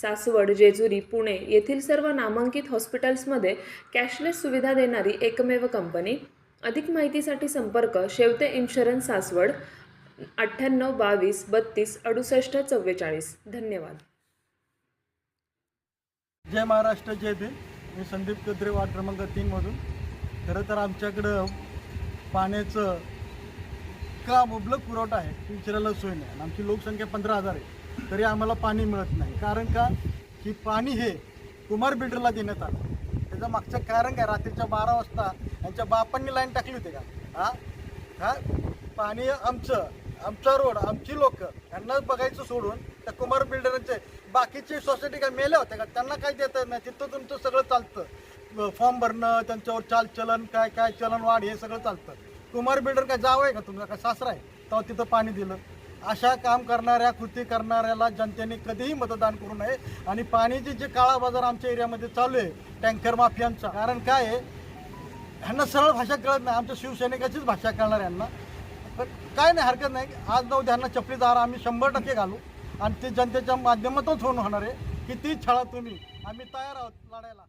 सासवड जेजुरी पुणे येथील सर्व नामांकित हॉस्पिटल्समध्ये कॅशलेस सुविधा देणारी एकमेव कंपनी. अधिक माहितीसाठी संपर्क शेवते इन्शुरन्स सासवड अठ्ठ्याण्णव बावीस बत्तीस अडुसष्ट चव्वेचाळीस. धन्यवाद. जय महाराष्ट्र जय दे मी संदीप कद्रे वार्ड क्रमांक तीनमधून खरं तर आमच्याकडं पाण्याचं का मुबलक पुरवठा आहे. ती विचारायला सोय नाही. आमची लोकसंख्या पंधरा हजार आहे. तरी आम्हाला पाणी मिळत नाही. कारण का? की पाणी हे कुमार बिल्डरला देण्यात आलं. त्याचं मागचं कारण काय? रात्रीच्या बारा वाजता यांच्या बापांनी लाईन टाकली होती का? हा? हा? पाणी आमचं आमचा रोड आमची लोक यांना बघायचं सोडून त्या कुमार बिल्डरांचे बाकीचे सोसायटी काय मेल्या होत्या का? त्यांना काय देता येत नाही? तिथं तुमचं सगळं चालतं. फॉर्म भरणं त्यांच्यावर चालचलन काय काय चलनवाढ हे सगळं चालतं. कुमार बिल्डर काय जावं आहे का तुमचा? काय सासरा आहे? तेव्हा तिथं पाणी दिलं. अशा काम करणाऱ्या कृती करणाऱ्याला जनतेने कधीही मतदान करू नये. आणि पाण्याची जे काळा बाजार आमच्या एरियामध्ये चालू आहे टँकर माफियांचा. कारण काय आहे ह्यांना सरळ भाषा कळत नाही. आमच्या शिवसैनिकाचीच भाषा कळणार यांना. पण काय नाही हरकत नाही. आज नऊ ध्यांना चपली दार आम्ही शंभर टक्के घालू. आणि ते जनतेच्या माध्यमातून होऊन होणार आहे. किती छळा तुम्ही. आम्ही तयार आहोत लढायला.